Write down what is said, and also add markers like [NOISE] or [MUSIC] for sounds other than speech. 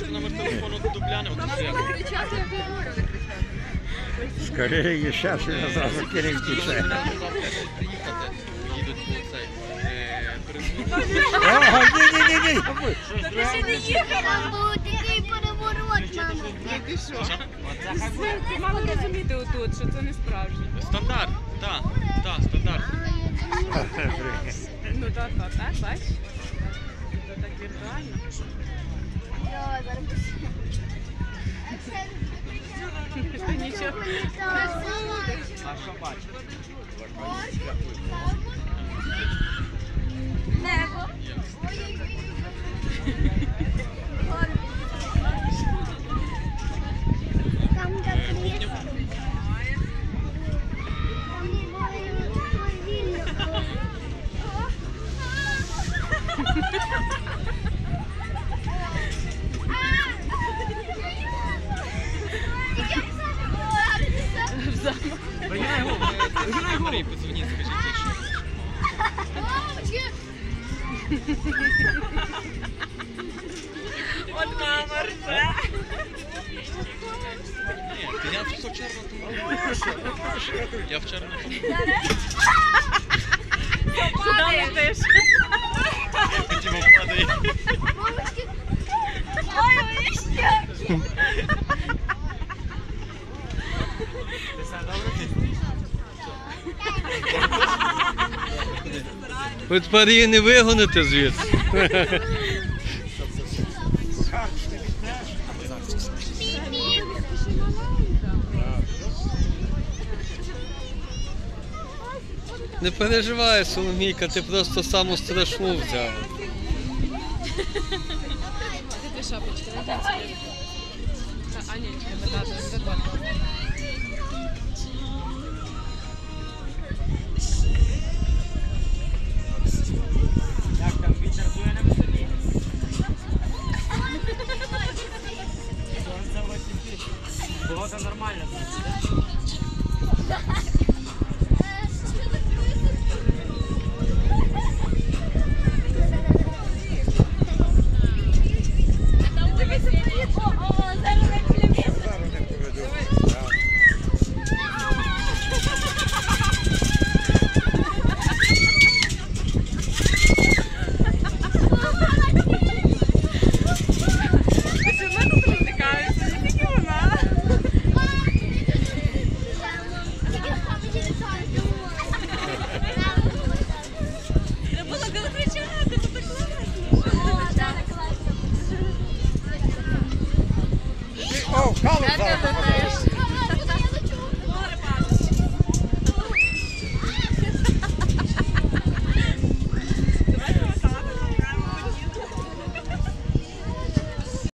Маєте номер телефону Дубляни? Кричати, не. Скорее, зараз я зразу перевтіше. Приїхати, їдуть по цей. е, перезвонити. Ага, ні-ні-ні. Там був такий переворот, мама. Ти мало розуміти отут, що це не справжнє. Стандарт, так, так, стандарт. [LAUGHS] Ну так, так, так, бач. Це так віртуально. А що бачиш? Марій, подзвоніть, скажіть, що. От мама рве. Ні, то я в чорному. Я в чорному. Куди летиш? Тімо падає. Ой, мені ще. Ви тепер її не вигоните звідси. Не переживай, Соломійка, ти просто саму страшну взяла. Дві шапочки, на танці. Та Анічка, не не. 我 [LAUGHS] 是